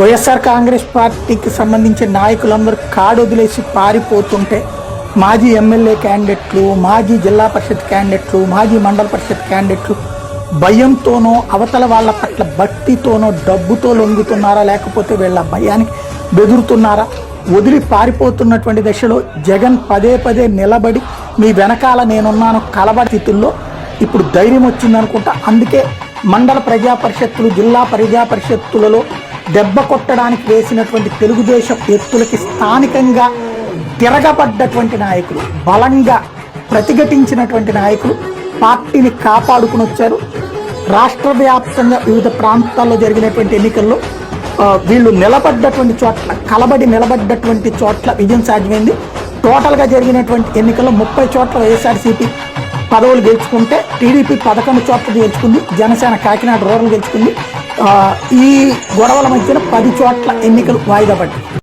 వైఎస్ఆర్ కాంగ్రెస్ పార్టీకి సంబంధించిన నాయకులందరూ కాడు వదిలేసి పారిపోతుంటే మాజీ ఎమ్మెల్యే క్యాండిడేట్లు మాజీ జిల్లా పరిషత్ క్యాండిడేట్లు మాజీ మండల పరిషత్ క్యాండిడేట్లు భయంతోనో అవతల వాళ్ళ పట్ల భక్తితోనో డబ్బుతో లొంగుతున్నారా లేకపోతే వీళ్ళ భయానికి బెదురుతున్నారా? వదిలి పారిపోతున్నటువంటి దశలో జగన్ పదే పదే నిలబడి మీ వెనకాల నేనున్నాను కలబడి స్థితుల్లో ఇప్పుడు ధైర్యం వచ్చిందనుకుంటా. అందుకే మండల ప్రజా పరిషత్తులు జిల్లా ప్రజా పరిషత్తులలో దెబ్బ కొట్టడానికి వేసినటువంటి తెలుగుదేశం ఎత్తులకి స్థానికంగా తిరగబడ్డటువంటి నాయకులు బలంగా ప్రతిఘటించినటువంటి నాయకులు పార్టీని కాపాడుకుని వచ్చారు. రాష్ట్ర వ్యాప్తంగా వివిధ ప్రాంతాల్లో జరిగినటువంటి ఎన్నికల్లో వీళ్ళు నిలబడ్డటువంటి చోట్ల కలబడి నిలబడ్డటువంటి చోట్ల విజయం సాధ్యమైంది. టోటల్గా జరిగినటువంటి ఎన్నికల్లో ముప్పై చోట్ల వైఎస్ఆర్సీపీ పదవులు గెలుచుకుంటే టీడీపీ పదకొండు చోట్ల గెలుచుకుంది జనసేన కాకినాడ రూరల్ గెలుచుకుంది. ఈ గొడవల మధ్యన పది చోట్ల ఎన్నికలు వాయిదా పడ్డాయి.